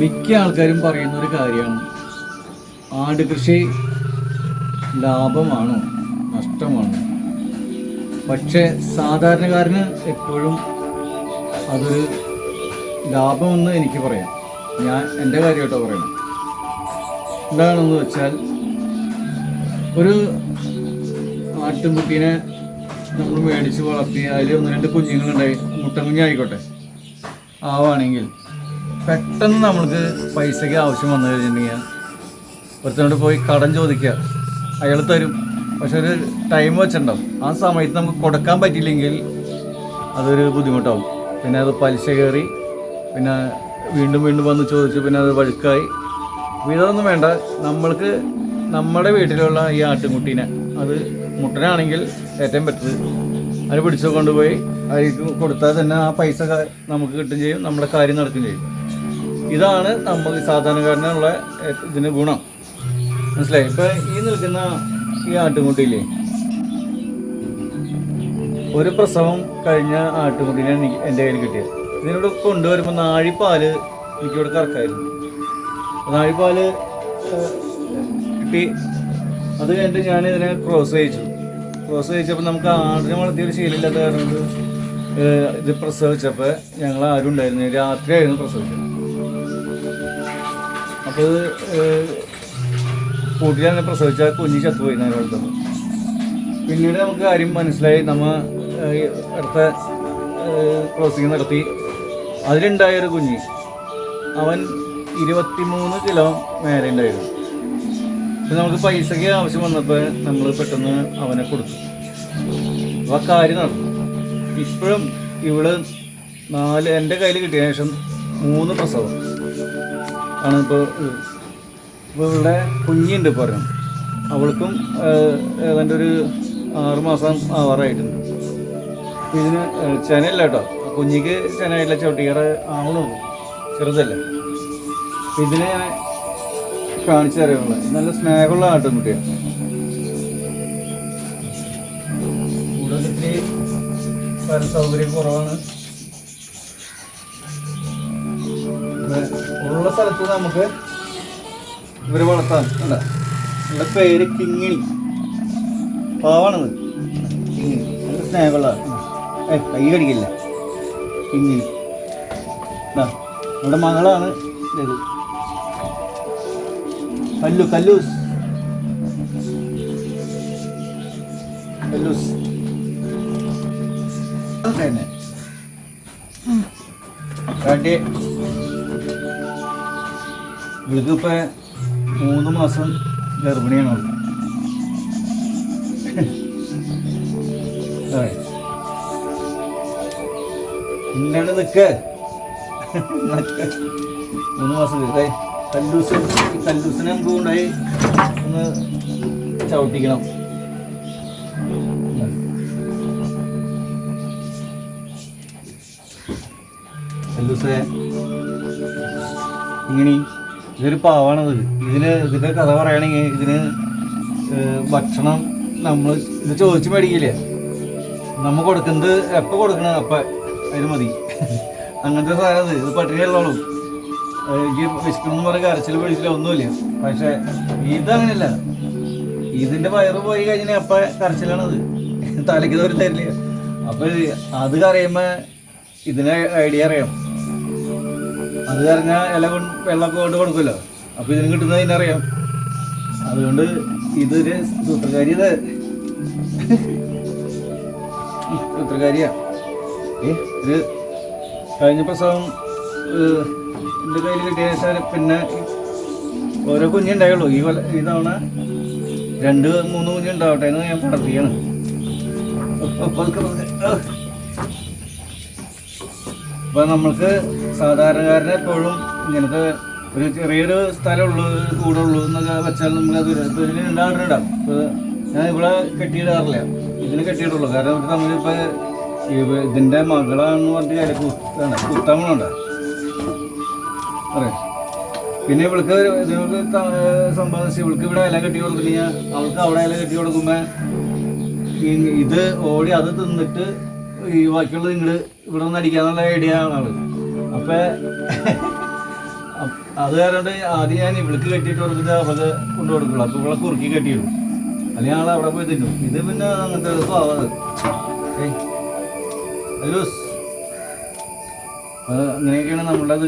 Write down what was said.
മിക്ക ആൾക്കാരും പറയുന്ന ഒരു കാര്യമാണ്. ആട് കൃഷി ലാഭമാണോ? നഷ്ടമാണോ? പക്ഷേ സാധാരണക്കാരന് എപ്പോഴും അതൊരു ലാഭമെന്ന് എനിക്ക് പറയാം. ഞാൻ എന്റെ കാര്യമായിട്ടോ പറയണം എന്താണെന്ന് വെച്ചാൽ ഒരു ആട്ടുംകുട്ടീനെ നമ്മൾ മേടിച്ച് വളർത്തി അതിൽ ഒന്ന് രണ്ട് കുഞ്ഞുങ്ങളുണ്ടായി. മുട്ടക്കുഞ്ഞായിക്കോട്ടെ ആവാണെങ്കിൽ പെട്ടെന്ന് നമ്മൾക്ക് പൈസയ്ക്ക് ആവശ്യം വന്നു കഴിഞ്ഞിട്ടുണ്ടെങ്കിൽ ഒരുത്തനോട് പോയി കടം ചോദിക്കുക. അയാൾ തരും. പക്ഷെ ഒരു ടൈം വെച്ചിട്ടുണ്ടാവും. ആ സമയത്ത് നമുക്ക് കൊടുക്കാൻ പറ്റിയില്ലെങ്കിൽ അതൊരു ബുദ്ധിമുട്ടാവും. പിന്നെ അത് പലിശ കയറി പിന്നെ വീണ്ടും വീണ്ടും വന്ന് ചോദിച്ചു പിന്നെ അത് വഴുക്കായി. ഇതൊന്നും വേണ്ട. നമ്മൾക്ക് നമ്മുടെ വീട്ടിലുള്ള ഈ ആട്ടുംകുട്ടീനെ അത് മുട്ടനാണെങ്കിൽ ഏറ്റവും ബെറ്റർ അത് പിടിച്ചു കൊണ്ടുപോയി അതിലേക്ക് കൊടുത്താൽ തന്നെ ആ പൈസ നമുക്ക് കിട്ടുകയും ചെയ്യും നമ്മുടെ കാര്യം നടക്കുകയും ചെയ്യും. ഇതാണ് നമ്മൾ സാധാരണക്കാരനുള്ള ഇതിന് ഗുണം. മനസ്സിലായി? ഇപ്പം ഈ നിൽക്കുന്ന ഈ ആട്ടുംകുട്ടിയില്ലേ ഒരു പ്രസവം കഴിഞ്ഞ ആട്ടുംകുട്ടീനെ എനിക്ക് എന്റെ കയ്യിൽ കിട്ടിയത്. ഇതിനോട് കൊണ്ടുവരുമ്പോൾ നാഴിപ്പാൽ എനിക്കിവിടെ കറക്കായിരുന്നു. നാഴിപ്പാൽ കിട്ടി. അത് കഴിഞ്ഞിട്ട് ഞാൻ ഇതിനെ ക്രോസ് ചെയ്യിച്ചു. ക്രോസ് ചെയ്യിച്ചപ്പോൾ നമുക്ക് ആടിനെ വളർത്തിയൊരു ശീലമില്ലാത്ത കാരണം ഇത് പ്രസവിച്ചപ്പോൾ ഞങ്ങൾ ആരും ഉണ്ടായിരുന്നു രാത്രിയായിരുന്നു പ്രസവിച്ചത്. അപ്പോൾ കൂട്ടിൽ തന്നെ പ്രസവിച്ചാൽ കുഞ്ഞ് ചത്തുപോയി നേരെ പിന്നീട് നമുക്ക് കാര്യം മനസ്സിലായി. നമ്മൾ അടുത്ത ക്രോസിങ് നടത്തി. അതിലുണ്ടായൊരു കുഞ്ഞ് അവൻ ഇരുപത്തിമൂന്ന് കിലോ മേലെ ഉണ്ടായിരുന്നു. അപ്പം നമുക്ക് പൈസയ്ക്ക് ആവശ്യം വന്നപ്പോൾ നമ്മൾ പെട്ടെന്ന് അവനെ കൊടുത്തു. അപ്പോൾ ആ കാര്യം നടന്നു. ഇപ്പോഴും ഇവൾ നാല് എന്റെ കയ്യിൽ കിട്ടിയ ശേഷം മൂന്ന് പ്രസവം. ആണ് ഇപ്പോൾ ഇപ്പോൾ ഇവിടെ കുഞ്ഞുണ്ട് പറഞ്ഞു അവൾക്കും ഏതാണ്ട് ഒരു ആറുമാസം ആവാറായിട്ടുണ്ട്. അപ്പോൾ ഇതിന് ചെനയില്ല കേട്ടോ. കുഞ്ഞിക്ക് ചെനയില്ല ചവിട്ടിയാറ് ആവണുള്ളൂ ചെറുതല്ല. അപ്പോൾ ഇതിനെ ഞാൻ കാണിച്ചു തരാനുള്ള നല്ല സ്നേഹമുള്ള ആട്ടുംകുട്ടിയാണ് കൂടുതൽ സ്ഥല സൗകര്യം കുറവാണ്. സ്ഥലത്ത് നമുക്ക് ഇവർ വളർത്താം അല്ല? ഇവിടെ പേര് കിങ്ങിണി. പാവാണത്. കിങ്ങിണി. സ്നേഹമുള്ള ഏ കൈ കടിക്കില്ല കിങ്ങിണി. നമ്മുടെ മകളാണ് ഇത്. കല്ലു കല്ലൂസ്. കല്ലൂസ്. തന്നെ. ഇവൾക്കിപ്പോ മൂന്ന് മാസം ഗർഭിണിയാണ് എന്താണ് നിക്ക്. മൂന്ന് മാസം കിട്ടേ കല്ലൂസ് കല്ലൂസിനെ നമുക്ക് കൊണ്ടുപോയി? ഒന്ന് ചവിട്ടിക്കണം. കല്ലൂസേ ഇങ്ങനെ ഇതൊരു പാവാണത്. ഇതിന് ഇതിന്റെ കഥ പറയുകയാണെങ്കിൽ ഇതിന് ഭക്ഷണം നമ്മൾ ഇത് ചോദിച്ചു മേടിക്കില്ല? നമ്മൾ കൊടുക്കുന്നത് എപ്പോൾ കൊടുക്കണ അപ്പ അതിന് മതി. അങ്ങനത്തെ സാധനം ഇത് പട്ടിണിയുള്ളൂ എനിക്ക് എന്ന് പറഞ്ഞ കരച്ചിൽ പിടിച്ചില്ല ഒന്നുമില്ല. പക്ഷെ ഇതങ്ങനെയല്ല ഇതിന്റെ വയറ് പോയി കഴിഞ്ഞാൽ അപ്പ കരച്ചിലാണത്. തലയ്ക്ക് ദൂരം തരില്ല. അപ്പൊ അത് കറിയുമ്പോ ഇതിനെ ഐഡിയ അറിയാം. അത് കറിഞ്ഞാൽ ഇല കൊണ്ട് വെള്ളമൊക്കെ കൊണ്ട് കൊടുക്കുമല്ലോ. അപ്പൊ ഇതിന് കിട്ടുന്നത് അറിയാം. അതുകൊണ്ട് ഇതൊരു സൂത്രകാരി സൂത്രകാരിയാ. ഒരു കഴിഞ്ഞ പ്രസവം എന്റെ കയ്യിൽ കിട്ടിയ ശേഷം പിന്നെ ഓരോ കുഞ്ഞുണ്ടായുള്ളൂ ഈ കൊല ഈ തവണ രണ്ട് മൂന്ന് കുഞ്ഞുണ്ടാവട്ടെ എന്ന് ഞാൻ പ്രാർത്ഥിക്കണം അപ്പൊ നമ്മൾക്ക് സാധാരണക്കാരനെ എപ്പോഴും ഇങ്ങനത്തെ ഒരു ചെറിയൊരു സ്ഥലമുള്ളൂ കൂടുള്ളൂ എന്നൊക്കെ വെച്ചാൽ നമ്മൾ അത് ഇതിന് രണ്ടാളുണ്ടാവും ഇപ്പൊ ഞാൻ ഇവിടെ കെട്ടിയിടാറില്ല. ഇതിന് കെട്ടിയിട്ടുള്ളൂ. കാരണം നമ്മൾ തമ്മിലിപ്പോ ഇതിന്റെ മകളാണെന്ന് കാര്യം കുത്താണ് കുത്തമ്മളുണ്ട് അറിയാം പിന്നെ ഇവൾക്ക് ഇതിനോട് സംബന്ധിച്ച് ഇവൾക്ക് ഇവിടെ ഇല കെട്ടി കൊടുക്കില്ല അവൾക്ക് അവിടെ ഇല കെട്ടി കൊടുക്കുമ്പോൾ ഇത് ഓടി അത് തിന്നിട്ട് ഈ ബാക്കിയുള്ളത് നിങ്ങൾ ഇവിടെ നിന്ന് അടിക്കാന്നുള്ള ഐഡിയ ആണ് ആൾ. അപ്പൊ അത് കാരണം ആദ്യം ഞാൻ ഇവിടേക്ക് കെട്ടിയിട്ട് കൊടുത്തിട്ട് അവൾ കൊണ്ടു കൊടുക്കുള്ളൂ. അപ്പൊ ഇവിടെ കുറുക്കി കെട്ടിയിടും. അല്ലെങ്കിൽ ഞങ്ങൾ അവിടെ പോയി തിന്നും. ഇത് പിന്നെ അങ്ങനത്തെ സ്വഭാവം അങ്ങനെയൊക്കെയാണ് നമ്മളുടെ അത്